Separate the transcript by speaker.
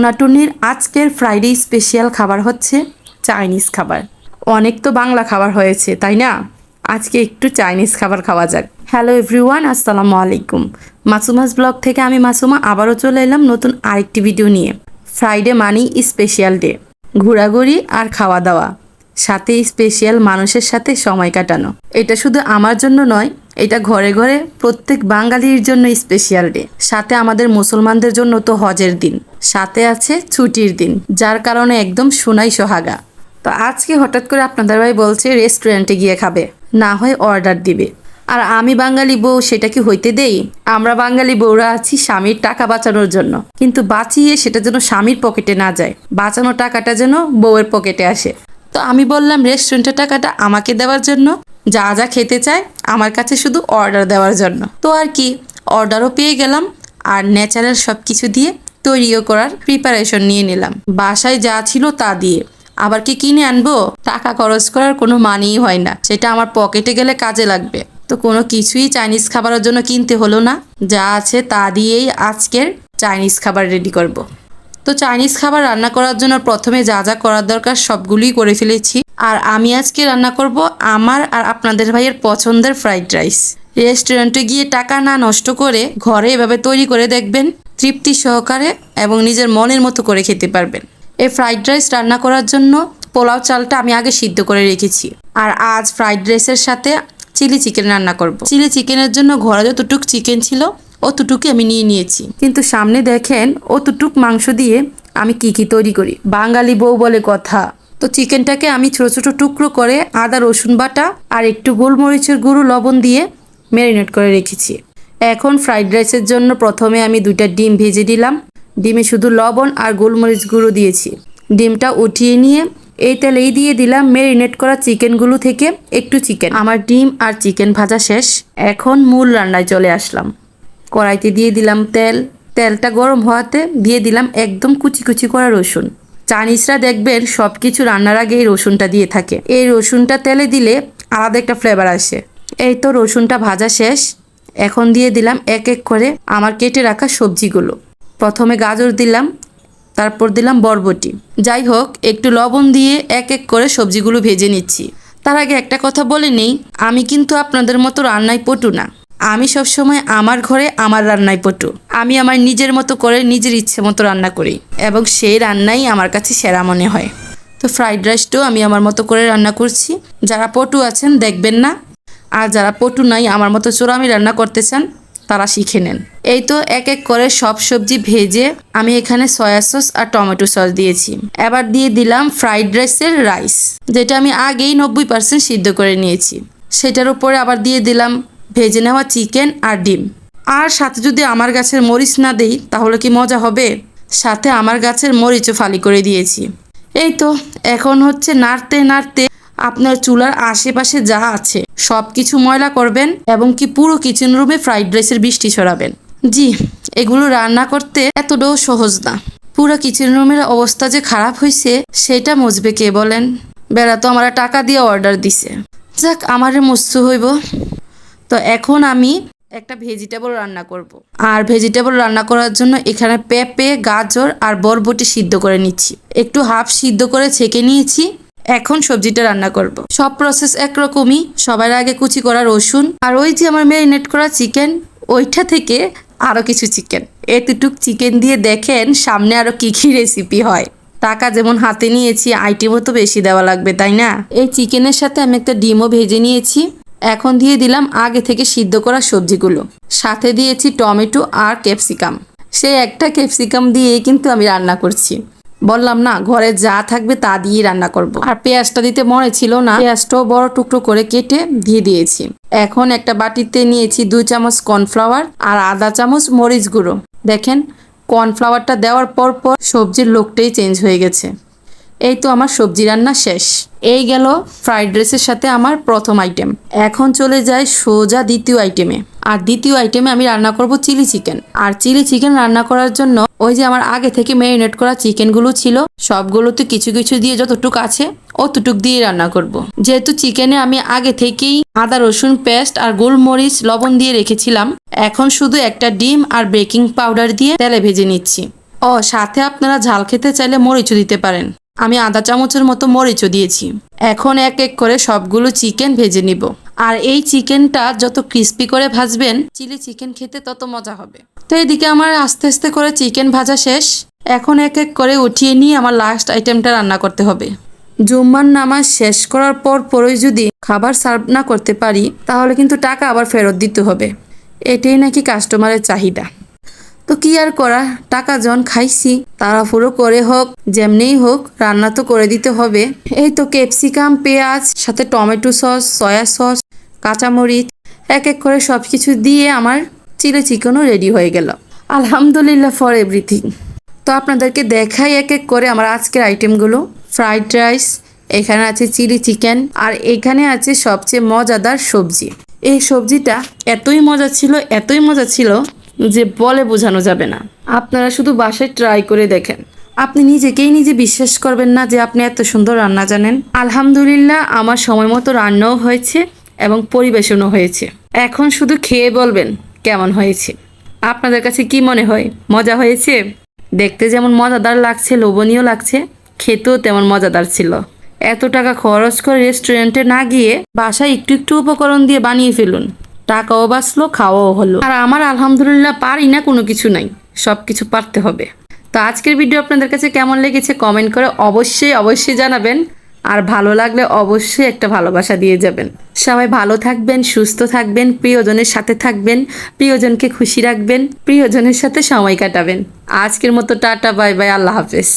Speaker 1: টোনাটুনির আজকের Friday special খাবার হচ্ছে চাইনিজ খাবার। অনেক তো বাংলা খাবার হয়েছে, তাই না? আজকে একটু চাইনিজ খাবার খাওয়া যাক। হ্যালো এভরিওয়ান, আসসালামু আলাইকুম। মাসুমাস ব্লগ থেকে আমি মাসুমা আবারও চলে এলাম নতুন আরেকটি ভিডিও নিয়ে। Friday money special day. ঘোরাঘুরি আর খাওয়া দাওয়া। সাথে স্পেশাল মানুষের সাথে সময় কাটানো। এটা শুধু আমার জন্য নয়, এটা ঘরে ঘরে প্রত্যেক বাঙালির জন্য স্পেশাল ডে সাথে আমাদের মুসলমানদের জন্য তো হজের দিন। সাথে আছে ছুটির দিন, যার কারণে একদম সোনাই সোহাগা। তো আজকে হঠাৎ করে আপনাদের ভাই বলছে রেস্টুরেন্টে গিয়ে খাবে, না হয় অর্ডার দিবে। আর আমি বাঙালি বউ, সেটা কি হইতে দেই? আমরা বাঙালি বউরা আছি স্বামীর টাকা বাঁচানোর জন্য। কিন্তু বাঁচিয়ে সেটা যেন স্বামীর পকেটে না যায়। বাঁচানো টাকাটা যেন বউয়ের পকেটে আসে। তো আমি বললাম রেস্টুরেন্টের টাকাটা আমাকে দেওয়ার জন্য। যা যা খেতে চায়, আমার কাছে শুধু অর্ডার দেওয়ার জন্য। তো আর কি অর্ডারও পেয়ে গেলাম আর ন্যাচারাল সব কিছু দিয়ে তৈরিও করার প্রিপারেশন নিয়ে নিলাম। বাসায় যা ছিল তা দিয়ে। আবার কি কিনে আনব? টাকা খরচ করার কোনো মানেই হয় না। সেটা আমার পকেটে গেলে কাজে লাগবে। তো কোনো কিছুই চাইনিজ খাবারের জন্য কিনতে হলো না। যা আছে তা দিয়েই আজকের চাইনিজ খাবার রেডি করব। তো চাইনিজ খাবার রান্না করার জন্য প্রথমে যা যা করার দরকার সবগুলোই করে ফেলেছি। আর আমি আজকে রান্না করব আমার আর আপনাদের ভাইয়ের পছন্দের ফ্রাইড রাইস। রেস্টুরেন্টে গিয়ে টাকা না নষ্ট করে ঘরে এভাবে তৈরি করে দেখবেন, তৃপ্তি সহকারে এবং নিজের মনের মতো করে খেতে পারবেন। এই ফ্রাইড রাইস রান্না করার জন্য পোলাও চালটা আমি আগে সিদ্ধ করে রেখেছি। আর আজ ফ্রাইড রাইসের সাথে চিলি চিকেন রান্না করব। চিলি চিকেনের জন্য ঘরে যতটুক চিকেন ছিল অতটুকু আমি নিয়ে নিয়েছি। কিন্তু সামনে দেখেন, অতটুক মাংস দিয়ে আমি কি কি তৈরি করি। বাঙালি বউ বলে কথা। তো চিকেনটাকে আমি ছোট ছোট টুকরো করে আদা, রসুন বাটা আর একটু গোলমরিচের গুঁড়ো, লবণ দিয়ে ম্যারিনেট করে রেখেছি। এখন ফ্রাইড রাইসের জন্য প্রথমে আমি দুইটা ডিম ভেজে দিলাম ডিমে শুধু লবণ আর গোলমরিচ গুঁড়ো দিয়েছি। ডিমটা উঠিয়ে নিয়ে এই তেলেই দিয়ে দিলাম মেরিনেট করা চিকেনগুলো থেকে একটু চিকেন। আমার ডিম আর চিকেন ভাজা শেষ। এখন মূল রান্নায় চলে আসলাম। কড়াইতে দিয়ে দিলাম তেল। তেলটা গরম হওয়াতে দিয়ে দিলাম একদম কুচি কুচি করা রসুন। চাইনিজরা দেখবেন সব কিছু রান্নার আগে এই রসুনটা দিয়ে থাকে। এই রসুনটা তেলে দিলে আলাদা একটা ফ্লেভার আসে। এই তো রসুনটা ভাজা শেষ। এখন দিয়ে দিলাম এক এক করে আমার কেটে রাখা সবজিগুলো। প্রথমে গাজর দিলাম, তারপর দিলাম বরবটি। যাই হোক, একটু লবণ দিয়ে এক এক করে সবজিগুলো ভেজে নিচ্ছি। তার আগে একটা কথা বলে নেই, আমি কিন্তু আপনাদের মতো রান্নায় পটু না। আমি সবসময় আমার ঘরে আমার রান্নায় পটু। আমি আমার নিজের মতো করে নিজের ইচ্ছে মতো রান্না করি এবং সেই রান্নাই আমার কাছে সেরা মনে হয়। তো ফ্রাইড রাইসটাও আমি আমার মতো করে রান্না করছি। যারা পটু আছেন, দেখবেন না। আর যারা পটু নাই, আমার মতো চোরামি রান্না করতে চান, তারা শিখে নেন। এই তো এক এক করে সব সবজি ভেজে আমি এখানে সয়া সস আর টমেটো সস দিয়েছি। এবার দিয়ে দিলাম ফ্রাইড রাইসের রাইস, যেটা আমি আগেই নব্বই পার্সেন্ট সিদ্ধ করে নিয়েছি। সেটার উপরে আবার দিয়ে দিলাম ভেজে নেওয়া চিকেন আর ডিম। আর সাথে যদি আমার গাছের মরিচ না দেই, তাহলে কি মজা হবে? সাথে আমার গাছের মরিচও ফালি করে দিয়েছি। এই তো, এখন হচ্ছে নাড়তে নাড়তে আপনার চুলার আশেপাশে যা আছে সব কিছু ময়লা করবেন এবং কি পুরো কিচেন রুমে ফ্রাইড রাইসের বৃষ্টি ছড়াবেন। জি, এগুলো রান্না করতে এতটাও সহজ না। পুরো কিচেন রুমের অবস্থা যে খারাপ হয়েছে সেটা মজবে কে বলেন? বেড়া তো আমার টাকা দিয়ে অর্ডার দিছে। যাক, আমারে মুছতে হইব। তো এখন আমি একটা ভেজিটেবল রান্না করব। আর ভেজিটেবল রান্না করার জন্য এখানে পেঁপে, গাজর আর বরবটি সিদ্ধ করে নিচ্ছি। একটু হাফ সিদ্ধ করে ছেঁকে নিয়েছি। এখন সবজিটা রান্না করব। সব প্রসেস একরকমই। সবার আগে কুচি করা রসুন আর ওই যে আমার ম্যারিনেট করা চিকেন ওইটা থেকে আরও কিছু চিকেন এতটুক চিকেন দিয়ে দেখেন সামনে আরও কী কী রেসিপি হয়। টাকা যেমন হাতে নিয়েছি, আইটেমও তো বেশি দেওয়া লাগবে, তাই না? এই চিকেনের সাথে আমি একটা ডিমও ভেজে নিয়েছি। এখন দিয়ে দিলাম আগে থেকে সিদ্ধ করা সবজিগুলো। সাথে দিয়েছি টমেটো আর ক্যাপসিকাম। সেই একটা ক্যাপসিকাম দিয়েই কিন্তু আমি রান্না করছি। বললাম, না, ঘরে যা থাকবে তা দিয়ে রান্না করব। আর পেঁয়াজটা দিতে মনে ছিল না। পেঁয়াজটাও বড় টুকরো করে কেটে দিয়ে দিয়েছি। এখন একটা বাটিতে নিয়েছি দুই চামচ কর্নফ্লাওয়ার আর আধা চামচ মরিচ গুঁড়ো। দেখেন, কর্নফ্লাওয়ারটা দেওয়ার পর পর সবজির লোকটাই চেঞ্জ হয়ে গেছে। এই তো আমার সবজি রান্না শেষ। এই গেল ফ্রাইড রাইসের সাথে আমার প্রথম আইটেম এখন চলে যায় সোজা দ্বিতীয় আইটেমে আর দ্বিতীয় আইটেমে আমি রান্না করব চিলি চিকেন। আর চিলি চিকেন রান্না করার জন্য ওই যে আমার আগে থেকে ম্যারিনেট করা চিকেনগুলো ছিল, সবগুলোতে কিছু কিছু দিয়ে যতটুক আছে অতটুক দিয়ে রান্না করব। যেহেতু চিকেনে আমি আগে থেকেই আদা, রসুন, পেস্ট আর গোলমরিচ, লবণ দিয়ে রেখেছিলাম, এখন শুধু একটা ডিম আর বেকিং পাউডার দিয়ে তেলে ভেজে নিচ্ছি। ও, সাথে আপনারা ঝাল খেতে চাইলে মরিচও দিতে পারেন। আমি আধা চামচের মতো মরিচও দিয়েছি। এখন এক এক করে সবগুলো চিকেন ভেজে নিব। আর এই চিকেনটা যত ক্রিস্পি করে ভাজবেন, চিলি চিকেন খেতে তত মজা হবে। তো এদিকে আমার আস্তে আস্তে করে চিকেন ভাজা শেষ। এখন এক এক করে উঠিয়ে নিয়ে আমার লাস্ট আইটেমটা রান্না করতে হবে। জুম্মার নামাজ শেষ করার পর পরই যদি খাবার সার্ভ না করতে পারি, তাহলে কিন্তু টাকা আবার ফেরত দিতে হবে। এটাই নাকি কাস্টমারের চাহিদা। তো কি আর করা? টাকা জন খাইছি। তাড়াহুড়ো করে হোক, যেমনিই হোক, রান্না তো করে দিতে হবে। এই তো ক্যাপসিকাম, পেঁয়াজ, সাথে টমেটো সস, সয়া সস, কাঁচামরিচ, এক এক করে সব কিছু দিয়ে আমার চিলি চিকেনও রেডি হয়ে গেল। আলহামদুলিল্লাহ ফর এভরিথিং তো আপনাদেরকে দেখাই এক এক করে আমার আজকের আইটেমগুলো ফ্রাইড রাইস এখানে আছে চিলি চিকেন, আর এখানে আছে সবচেয়ে মজাদার সবজি। এই সবজিটা এতই মজা ছিল, এতই মজা ছিল যে বলে বোঝানো যাবে না। আপনারা শুধু বাসায় ট্রাই করে দেখেন। আপনি নিজেকেই নিজে বিশ্বাস করবেন না যে আপনি এত সুন্দর রান্না জানেন। আলহামদুলিল্লাহ, আমার সময় মতো রান্নাও হয়েছে এবং পরিবেশনও হয়েছে। এখন শুধু খেয়ে বলবেন কেমন হয়েছে। আপনাদের কাছে কি মনে হয়? মজা হয়েছে? দেখতে যেমন মজাদার লাগছে, লোভনীয় লাগছে, খেতেও তেমন মজাদার ছিল। এত টাকা খরচ করে রেস্টুরেন্টে না গিয়ে বাসায় একটু একটু উপকরণ দিয়ে বানিয়ে ফেলুন। টাকাও বাঁচলো, খাওয়াও হলো। আর আমার আলহামদুলিল্লাহ পারি না, কোনো কিছু নাই। সব কিছু পারতে হবে। তো আজকের ভিডিও আপনাদের কাছে কেমন লেগেছে কমেন্ট করে অবশ্যই অবশ্যই জানাবেন। আর ভালো লাগলে অবশ্যই একটা ভালোবাসা দিয়ে যাবেন। সবাই ভালো থাকবেন, সুস্থ থাকবেন, প্রিয়জনের সাথে থাকবেন, প্রিয়জনকে খুশি রাখবেন, প্রিয়জনের সাথে সময় কাটাবেন। আজকের মতো টাটা, বাই বাই, আল্লাহ হাফেজ।